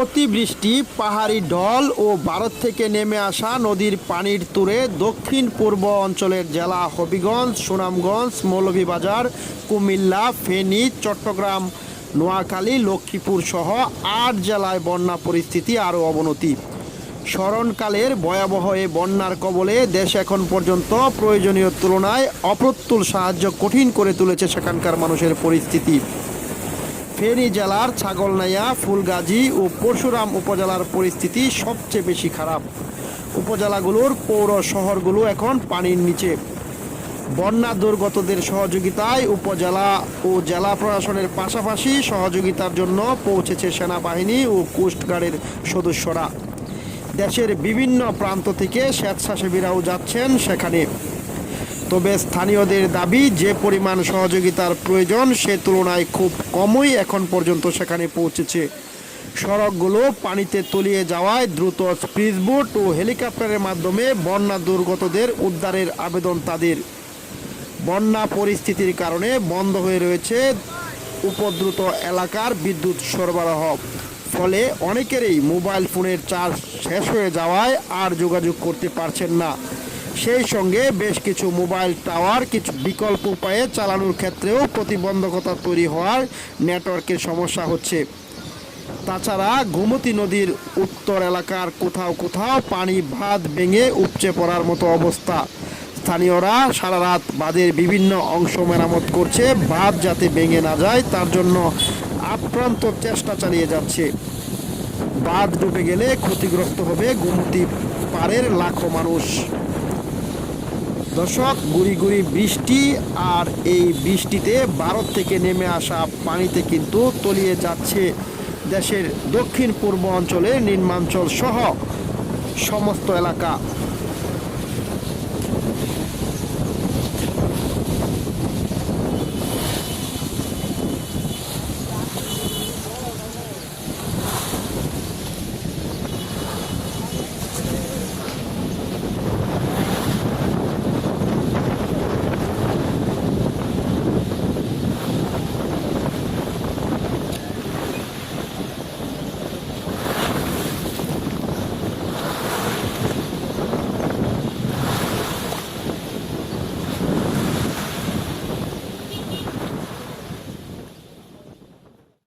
অতিবৃষ্টি, পাহাড়ি ঢল ও ভারত থেকে নেমে আসা নদীর পানির তুরে দক্ষিণ পূর্ব অঞ্চলের জেলা হবিগঞ্জ, সুনামগঞ্জ, মৌলভীবাজার, কুমিল্লা, ফেনী, চট্টগ্রাম, নোয়াখালী, লক্ষ্মীপুর সহ আট জেলায় বন্যা পরিস্থিতি আরও অবনতি। স্মরণকালের ভয়াবহ এই বন্যার কবলে দেশ এখন পর্যন্ত প্রয়োজনীয় তুলনায় অপ্রতুল সাহায্য কঠিন করে তুলেছে সেখানকার মানুষের পরিস্থিতি। ফেনী জেলার ছাগলনাইয়া, ফুলগাজী ও পরশুরাম উপজেলার পরিস্থিতি সবচেয়ে বেশি খারাপ। উপজেলাগুলোর পৌর শহরগুলো এখন পানির নিচে। বন্যা দুর্গতদের সহযোগিতায় উপজেলা ও জেলা প্রশাসনের পাশাপাশি সহযোগিতার জন্য পৌঁছেছে সেনাবাহিনী ও কোস্টগার্ডের সদস্যরা। দেশের বিভিন্ন প্রান্ত থেকে স্বেচ্ছাসেবীরাও যাচ্ছেন সেখানে। তবে স্থানীয়দের দাবি, যে পরিমাণ সহযোগিতার প্রয়োজন সে তুলনায় খুব কমই এখন পর্যন্ত সেখানে পৌঁছেছে। সড়কগুলো পানিতে তলিয়ে যাওয়ায় দ্রুত স্পিডবোট ও হেলিকপ্টারের মাধ্যমে বন্যা দুর্গতদের উদ্ধারের আবেদন তাদের। বন্যা পরিস্থিতির কারণে বন্ধ হয়ে রয়েছে উপদ্রুত এলাকার বিদ্যুৎ সরবরাহ। ফলে অনেকেরই মোবাইল ফোনের চার্জ শেষ হয়ে যাওয়ায় আর যোগাযোগ করতে পারছেন না। সেই সঙ্গে বেশ কিছু মোবাইল টাওয়ার, কিছু বিকল্প উপায়ে চালানোর ক্ষেত্রেও প্রতিবন্ধকতা তৈরি হওয়ার নেটওয়ার্কের সমস্যা হচ্ছে। তাছাড়া গোমতী নদীর উত্তর এলাকার কোথাও কোথাও পানি ভাত ভেঙে উপচে পড়ার মতো অবস্থা। স্থানীয়রা সারা রাত বাঁধের বিভিন্ন অংশ মেরামত করছে, বাঁধ যাতে ভেঙে না যায় তার জন্য আপ্রান্ত চেষ্টা চালিয়ে যাচ্ছে। বাঁধ ডুবে গেলে ক্ষতিগ্রস্ত হবে গোমতী পাড়ের লাখো মানুষ। দর্শক, গুড়ি গুড়ি বৃষ্টি আর এই বৃষ্টিতে ভারত থেকে নেমে আসা পানিতে কিন্তু তলিয়ে যাচ্ছে দেশের দক্ষিণ পূর্ব অঞ্চলের নিম্নাঞ্চল সহ সমস্ত এলাকা।